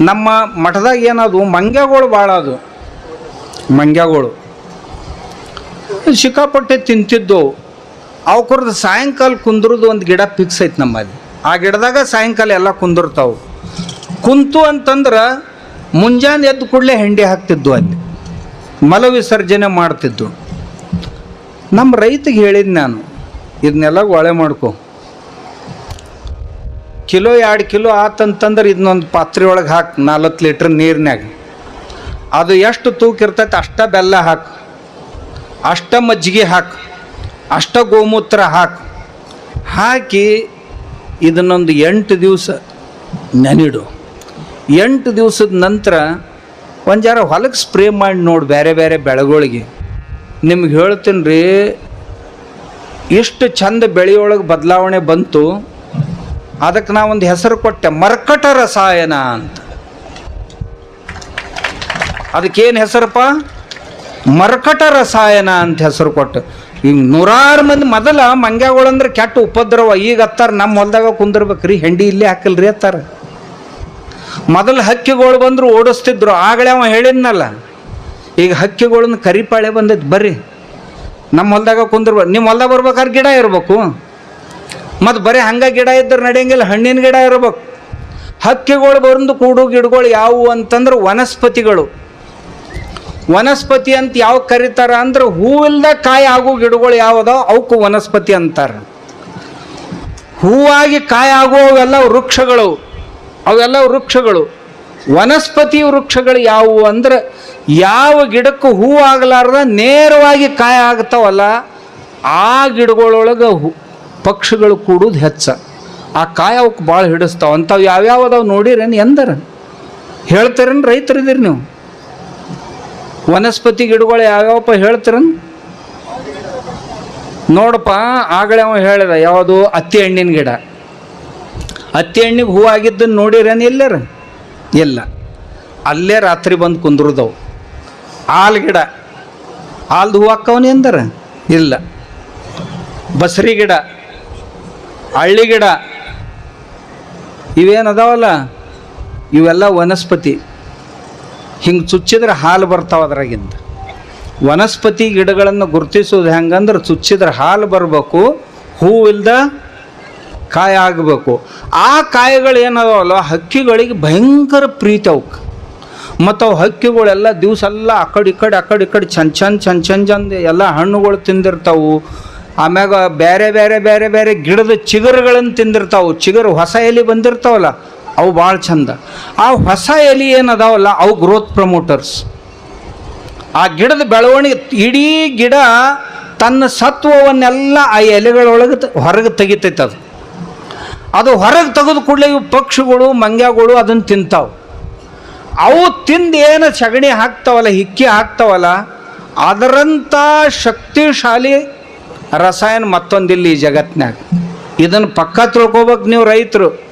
ನಮ್ಮ ಮಠದಾಗ ಏನದು ಮಂಗ್ಯಗಳು ಭಾಳ ಅದು ಮಂಗ್ಯಗಳು. ಸಿಕ್ಕಾಪಟ್ಟೆ ತಿಂತಿದ್ದು ಅವಕ್ರದ್ದು ಸಾಯಂಕಾಲ ಕುಂದ್ರದ್ದು ಒಂದು ಗಿಡ ಫಿಕ್ಸ್ ಐತೆ ನಮ್ಮಲ್ಲಿ. ಆ ಗಿಡದಾಗ ಸಾಯಂಕಾಲ ಎಲ್ಲ ಕುಂದಿರ್ತಾವೆ. ಕುಂತು ಅಂತಂದ್ರೆ ಮುಂಜಾನೆ ಎದ್ದು ಕೂಡಲೇ ಹೆಂಡಿ ಹಾಕ್ತಿದ್ದು ಅಲ್ಲಿ. ಮಲ ವಿಸರ್ಜನೆ ಮಾಡ್ತಿದ್ದು ನಮ್ಮ ರೈತಿಗೆ ಹೇಳಿದ್ದು ನಾನು ಇದನ್ನೆಲ್ಲ ಒಳೆ ಮಾಡ್ಕೊ. ಕಿಲೋ ಎರಡು ಕಿಲೋ ಆತಂತಂದ್ರೆ ಇದನ್ನೊಂದು ಪಾತ್ರೆ ಒಳಗೆ ಹಾಕಿ ನಾಲ್ಕು ಲೀಟ್ರ್ ನೀರಿನಾಗ ಅದು ಎಷ್ಟು ತೂಕ ಇರ್ತೈತೆ ಅಷ್ಟ ಬೆಲ್ಲ ಹಾಕು, ಅಷ್ಟ ಮಜ್ಜಿಗೆ ಹಾಕು, ಅಷ್ಟ ಗೋಮೂತ್ರ ಹಾಕು, ಹಾಕಿ ಇದನ್ನೊಂದು ಎಂಟು ದಿವಸ ನೆನಿಡು. ಎಂಟು ದಿವಸದ ನಂತರ ಒಂದು ಹೊಲಕ್ಕೆ ಸ್ಪ್ರೇ ಮಾಡಿ ನೋಡಿ ಬೇರೆ ಬೇರೆ ಬೆಳೆಗಳಿಗೆ. ನಿಮ್ಗೆ ಹೇಳ್ತೀನಿ ರೀ ಎಷ್ಟು ಚಂದ ಬೆಳೆಯೊಳಗೆ ಬದಲಾವಣೆ ಬಂತು ಅದಕ್ಕೆ ನಾವೊಂದು ಹೆಸರು ಕೊಟ್ಟೆ ಮರ್ಕಟ ರಸಾಯನ ಅಂತ. ಅದಕ್ಕೇನು ಹೆಸರಪ್ಪ? ಮರ್ಕಟ ರಸಾಯನ ಅಂತ ಹೆಸರು ಕೊಟ್ಟು. ಈಗ ನೂರಾರು ಮಂದಿ ಮೊದಲ ಮಂಗ್ಯಗಳಂದ್ರೆ ಕೆಟ್ಟ ಉಪದ್ರವ. ಈಗ ಹತ್ತಾರ ನಮ್ಮ ಹೊಲದಾಗ ಕುಂದಿರ್ಬೇಕ್ರಿ. ಹೆಂಡಿ ಇಲ್ಲೇ ಹಾಕಲ್ರಿ ಅತ್ತಾರ ಮೊದಲು ಹಕ್ಕಿಗಳು ಬಂದ್ರು ಓಡಿಸ್ತಿದ್ರು. ಆಗಲೇ ಅವ ಹೇಳಿದ್ನಲ್ಲ, ಈಗ ಹಕ್ಕಿಗಳನ್ನ ಕರಿಪಾಳೆ ಬಂದೈತೆ ಬರ್ರಿ. ನಮ್ಮ ಹೊಲದಾಗ ಕುಂದಿರ್ಬೇಕು ನಿಮ್ಮ ಹೊಲ್ದಾಗ ಬರ್ಬೇಕಾದ್ರೆ ಗಿಡ ಇರ್ಬೇಕು. ಮತ್ತು ಬರೀ ಹಂಗೆ ಗಿಡ ಇದ್ರೆ ನಡೆಯಂಗಿಲ್ಲ, ಹಣ್ಣಿನ ಗಿಡ ಇರಬೇಕು. ಹಕ್ಕಿಗಳು ಬಂದು ಕೂಡು ಗಿಡಗಳು ಯಾವುವು ಅಂತಂದ್ರೆ ವನಸ್ಪತಿಗಳು. ವನಸ್ಪತಿ ಅಂತ ಯಾವ ಕರೀತಾರ ಅಂದ್ರೆ ಹೂವಿಲ್ದ ಕಾಯಿ ಆಗೋ ಗಿಡಗಳು ಯಾವುದೋ ಅವಕ್ಕೂ ವನಸ್ಪತಿ ಅಂತಾರೆ. ಹೂವಾಗಿ ಕಾಯಿ ಆಗುವವೆಲ್ಲ ವೃಕ್ಷಗಳು, ಅವೆಲ್ಲ ವೃಕ್ಷಗಳು. ವನಸ್ಪತಿ ವೃಕ್ಷಗಳು ಯಾವುವು ಅಂದ್ರೆ ಯಾವ ಗಿಡಕ್ಕೂ ಹೂ ಆಗಲಾರ್ದ, ನೇರವಾಗಿ ಕಾಯಿ ಆಗ್ತಾವಲ್ಲ, ಆ ಗಿಡಗಳೊಳಗೆ ಹೂ ಪಕ್ಷಿಗಳು ಕೂಡುದು ಹೆಚ್ಚ. ಆ ಕಾಯಿ ಅವಕ್ಕೆ ಭಾಳ ಹಿಡಿಸ್ತಾವ. ಅಂಥವು ಯಾವ್ಯಾವ ಅದಾವ ನೋಡಿರೇನು ಎಂದರ ಹೇಳ್ತೀರೇನು ರೈತರಿದ್ದೀರಿ ನೀವು? ವನಸ್ಪತಿ ಗಿಡಗಳು ಯಾವ್ಯಾವಪ್ಪ ಹೇಳ್ತೀರನ್? ನೋಡಪ್ಪ, ಆಗಲೇ ಅವ ಹೇಳಿದ, ಯಾವುದು? ಅತ್ತಿ ಹಣ್ಣಿನ ಗಿಡ. ಅತ್ತಿ ಹಣ್ಣಿಗೆ ಹೂ ಆಗಿದ್ದನ್ನು ನೋಡಿರೇನು ಎಲ್ಲರ? ಇಲ್ಲ. ಅಲ್ಲೇ ರಾತ್ರಿ ಬಂದು ಕುಂದ್ರದವು. ಆಲ್ ಗಿಡ. ಆಲ್ದು ಹೂ ಹಾಕವನಿ ಎಂದರ ಇಲ್ಲ. ಬಸರಿ ಗಿಡ. ಹಳ್ಳಿ ಗಿಡ. ಇವೇನು ಅದಾವಲ್ಲ? ಇವೆಲ್ಲ ವನಸ್ಪತಿ. ಹಿಂಗೆ ಚುಚ್ಚಿದ್ರೆ ಹಾಲು ಬರ್ತಾವ ಅದ್ರಾಗಿಂದ. ವನಸ್ಪತಿ ಗಿಡಗಳನ್ನು ಗುರುತಿಸೋದು ಹೆಂಗಂದ್ರೆ ಚುಚ್ಚಿದ್ರೆ ಹಾಲು ಬರಬೇಕು ಹೂವಿಲ್ದ ಕಾಯಿ ಆಗಬೇಕು. ಆ ಕಾಯಿಗಳು ಏನದಾವಲ್ಲ, ಹಕ್ಕಿಗಳಿಗೆ ಭಯಂಕರ ಪ್ರೀತಿ ಅವಕ್ಕೆ ಮತ್ತು ಅವು ಹಕ್ಕಿಗಳೆಲ್ಲ ದಿವಸ ಎಲ್ಲ ಆ ಕಡೆ ಈ ಕಡೆ ಆ ಕಡೆ ಈ ಕಡೆ ಚಂದ ಚಂದ ಚಂದ ಚಂದ ಎಲ್ಲ ಹಣ್ಣುಗಳು ತಿಂದಿರ್ತಾವು. ಆಮ್ಯಾಗ ಬೇರೆ ಬೇರೆ ಬೇರೆ ಬೇರೆ ಗಿಡದ ಚಿಗುರುಗಳನ್ನು ತಿಂದಿರ್ತಾವು. ಚಿಗುರು ಹೊಸ ಎಲೆ ಬಂದಿರ್ತಾವಲ್ಲ, ಅವು ಭಾಳ ಚಂದ. ಆ ಹೊಸ ಎಲೆ ಏನದಾವಲ್ಲ, ಅವು ಗ್ರೋತ್ ಪ್ರಮೋಟರ್ಸ್ ಆ ಗಿಡದ ಬೆಳವಣಿಗೆ, ಇಡೀ ಗಿಡ ತನ್ನ ಸತ್ವವನ್ನೆಲ್ಲ ಆ ಎಲೆಗಳೊಳಗೆ ಹೊರಗೆ ತೆಗಿತೈತೆ ಅದು. ಅದು ಹೊರಗೆ ತೆಗೆದು ಕೂಡಲೇ ಇವು ಪಕ್ಷಿಗಳು, ಮಂಗ್ಯಗಳು ಅದನ್ನು ತಿಂತಾವೆ. ಅವು ತಿಂದು ಏನು ಸಗಣಿ ಹಾಕ್ತಾವಲ್ಲ, ಹಿಕ್ಕಿ ಹಾಕ್ತಾವಲ್ಲ ಅದರಂಥ ಶಕ್ತಿಶಾಲಿ ರಸಾಯನ ಮತ್ತೊಂದಿಲ್ಲ ಈ ಜಗತ್ನಾಗ ಇದನ್ನು ಪಕ್ಕ ತಿಳ್ಕೊಬೇಕು ನೀವು ರೈತರು.